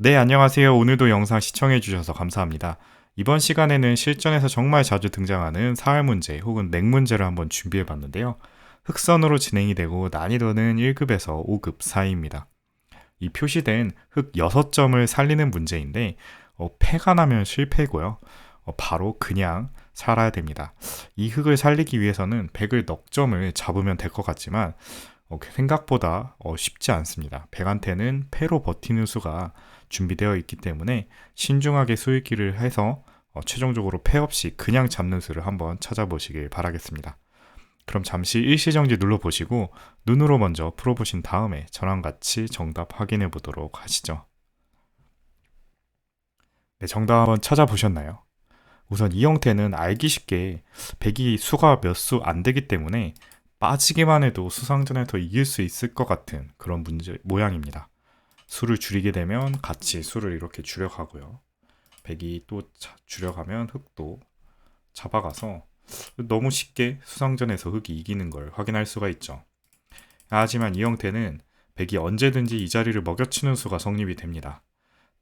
네, 안녕하세요. 오늘도 영상 시청해주셔서 감사합니다. 이번 시간에는 실전에서 정말 자주 등장하는 사활 문제 혹은 냉 문제를 한번 준비해 봤는데요. 흑선으로 진행이 되고 난이도는 1급에서 5급 사이입니다. 이 표시된 흑 6점을 살리는 문제인데 어, 패가 나면 실패고요. 어, 바로 그냥 살아야 됩니다. 이 흑을 살리기 위해서는 100을 넉 점을 잡으면 될 것 같지만 어, 생각보다 어, 쉽지 않습니다. 100한테는 패로 버티는 수가 준비되어 있기 때문에 신중하게 수익기를 해서 어, 최종적으로 패 없이 그냥 잡는 수를 한번 찾아보시길 바라겠습니다. 그럼 잠시 일시정지 눌러보시고 눈으로 먼저 풀어보신 다음에 저랑 같이 정답 확인해 보도록 하시죠. 네, 정답 한번 찾아보셨나요? 우선 이 형태는 알기 쉽게 백이 수가 몇 수 안 되기 때문에 빠지기만 해도 수상전에서 이길 수 있을 것 같은 그런 문제 모양입니다. 수를 줄이게 되면 같이 수를 이렇게 줄여가고요. 백이 또 줄여가면 흑도 잡아가서 너무 쉽게 수상전에서 흑이 이기는 걸 확인할 수가 있죠. 하지만 이 형태는 백이 언제든지 이 자리를 먹여치는 수가 성립이 됩니다.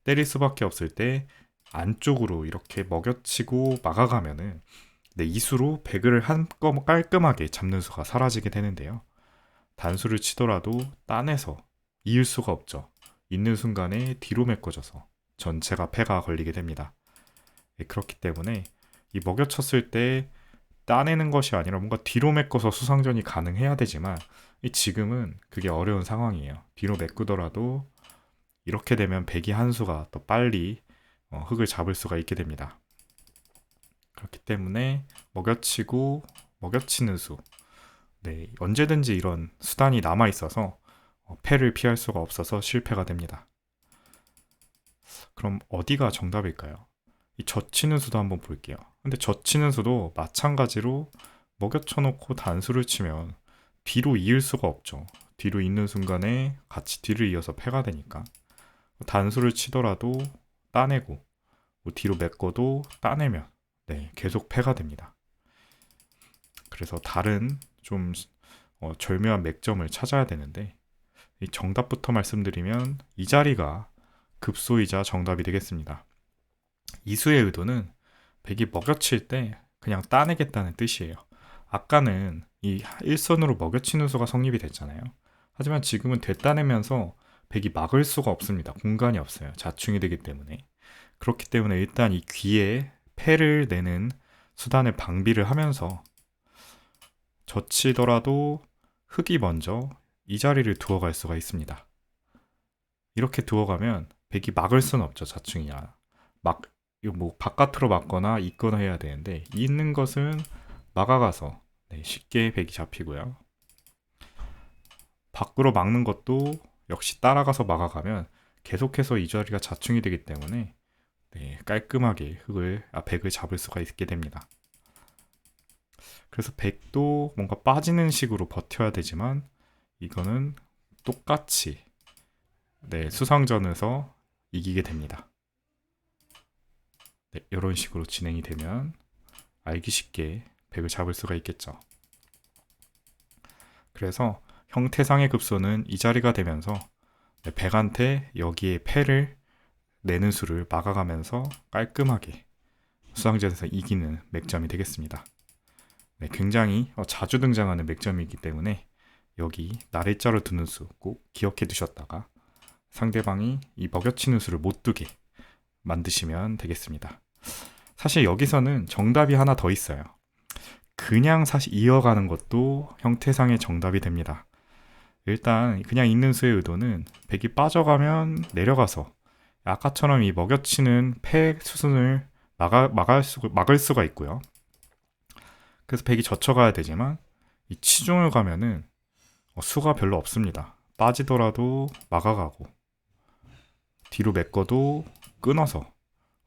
때릴 수밖에 없을 때 안쪽으로 이렇게 먹여치고 막아가면은 네, 이 수로 백을 한꺼 깔끔하게 잡는 수가 사라지게 되는데요. 단수를 치더라도 딴에서 이을 수가 없죠. 있는 순간에 뒤로 메꿔져서 전체가 패가 걸리게 됩니다. 예, 그렇기 때문에 이 먹여쳤을 때 따내는 것이 아니라 뭔가 뒤로 메꿔서 수상전이 가능해야 되지만 지금은 그게 어려운 상황이에요. 뒤로 메꾸더라도 이렇게 되면 백이 한 수가 더 빨리 어, 흙을 잡을 수가 있게 됩니다. 그렇기 때문에 먹여치고 먹여치는 수 네, 언제든지 이런 수단이 남아 있어서 어, 패를 피할 수가 없어서 실패가 됩니다. 그럼 어디가 정답일까요? 이 젖히는 수도 한번 볼게요. 근데 젖히는 수도 마찬가지로 먹여쳐 놓고 단수를 치면 뒤로 이을 수가 없죠. 뒤로 있는 순간에 같이 뒤를 이어서 패가 되니까 단수를 치더라도 따내고 뭐 뒤로 메꿔도 따내면 네, 계속 패가 됩니다. 그래서 다른 좀 어, 절묘한 맥점을 찾아야 되는데 이 정답부터 말씀드리면 이 자리가 급소이자 정답이 되겠습니다. 이수의 의도는 백이 먹여칠 때 그냥 따내겠다는 뜻이에요. 아까는 이 일선으로 먹여치는 수가 성립이 됐잖아요. 하지만 지금은 되따내면서 백이 막을 수가 없습니다. 공간이 없어요. 자충이 되기 때문에. 그렇기 때문에 일단 이 귀에 패를 내는 수단을 방비를 하면서 젖히더라도 흙이 먼저 이 자리를 두어갈 수가 있습니다. 이렇게 두어가면 백이 막을 수는 없죠 자충이야. 막 뭐 바깥으로 막거나 있거나 해야 되는데 있는 것은 막아가서 네, 쉽게 백이 잡히고요. 밖으로 막는 것도 역시 따라가서 막아가면 계속해서 이 자리가 자충이 되기 때문에 네, 깔끔하게 흙을 아, 백을 잡을 수가 있게 됩니다. 그래서 백도 뭔가 빠지는 식으로 버텨야 되지만 이거는 똑같이 네, 수상전에서 이기게 됩니다. 네, 이런 식으로 진행이 되면 알기 쉽게 백을 잡을 수가 있겠죠. 그래서 형태상의 급소는 이 자리가 되면서 네, 백한테 여기에 패를 내는 수를 막아가면서 깔끔하게 수상전에서 이기는 맥점이 되겠습니다. 네, 굉장히 어, 자주 등장하는 맥점이기 때문에 여기 나래자로 두는 수 꼭 기억해 두셨다가 상대방이 이 먹여치는 수를 못 두게 만드시면 되겠습니다. 사실 여기서는 정답이 하나 더 있어요. 그냥 사실 이어가는 것도 형태상의 정답이 됩니다. 일단 그냥 있는 수의 의도는 백이 빠져가면 내려가서 아까처럼 이 먹여치는 폐 수순을 막아, 막을, 수, 막을 수가 있고요. 그래서 백이 젖혀가야 되지만 이 치중을 가면은 어, 수가 별로 없습니다. 빠지더라도 막아가고 뒤로 메꿔도 끊어서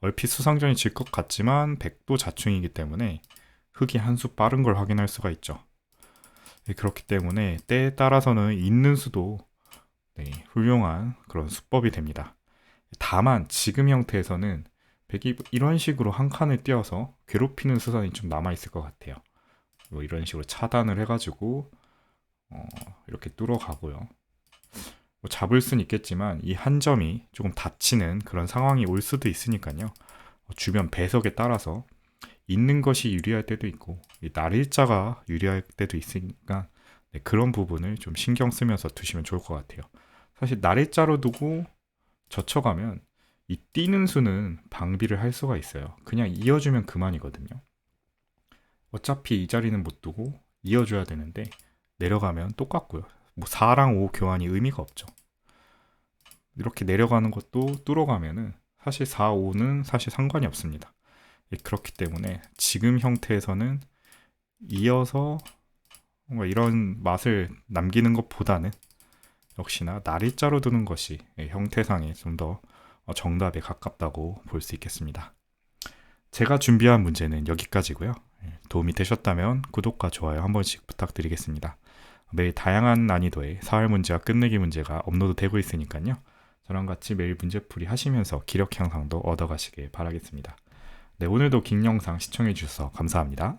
얼핏 수상전이 질 것 같지만 백도 자충이기 때문에 흙이 한 수 빠른 걸 확인할 수가 있죠. 네, 그렇기 때문에 때에 따라서는 있는 수도 네, 훌륭한 그런 수법이 됩니다. 다만 지금 형태에서는 백이 이런 식으로 한 칸을 띄어서 괴롭히는 수단이 좀 남아 있을 것 같아요. 뭐 이런 식으로 차단을 해가지고 어, 이렇게 뚫어 가고요. 뭐 잡을 수는 있겠지만 이 한 점이 조금 다치는 그런 상황이 올 수도 있으니까요. 어, 주변 배석에 따라서 있는 것이 유리할 때도 있고 이 날일자가 유리할 때도 있으니까 네, 그런 부분을 좀 신경 쓰면서 두시면 좋을 것 같아요. 사실 날일자로 두고 젖혀가면 이 뛰는 수는 방비를 할 수가 있어요. 그냥 이어주면 그만이거든요. 어차피 이 자리는 못 두고 이어줘야 되는데 내려가면 똑같고요. 뭐 4랑 5 교환이 의미가 없죠. 이렇게 내려가는 것도 뚫어가면은 사실 4, 5는 사실 상관이 없습니다. 예, 그렇기 때문에 지금 형태에서는 이어서 뭔가 이런 맛을 남기는 것보다는 역시나 날일자로 두는 것이 예, 형태상에 좀 더 정답에 가깝다고 볼 수 있겠습니다. 제가 준비한 문제는 여기까지고요. 예, 도움이 되셨다면 구독과 좋아요 한 번씩 부탁드리겠습니다. 매일 다양한 난이도의 사활 문제와 끝내기 문제가 업로드되고 있으니까요. 저랑 같이 매일 문제풀이 하시면서 기력 향상도 얻어가시길 바라겠습니다. 네, 오늘도 긴 영상 시청해 주셔서 감사합니다.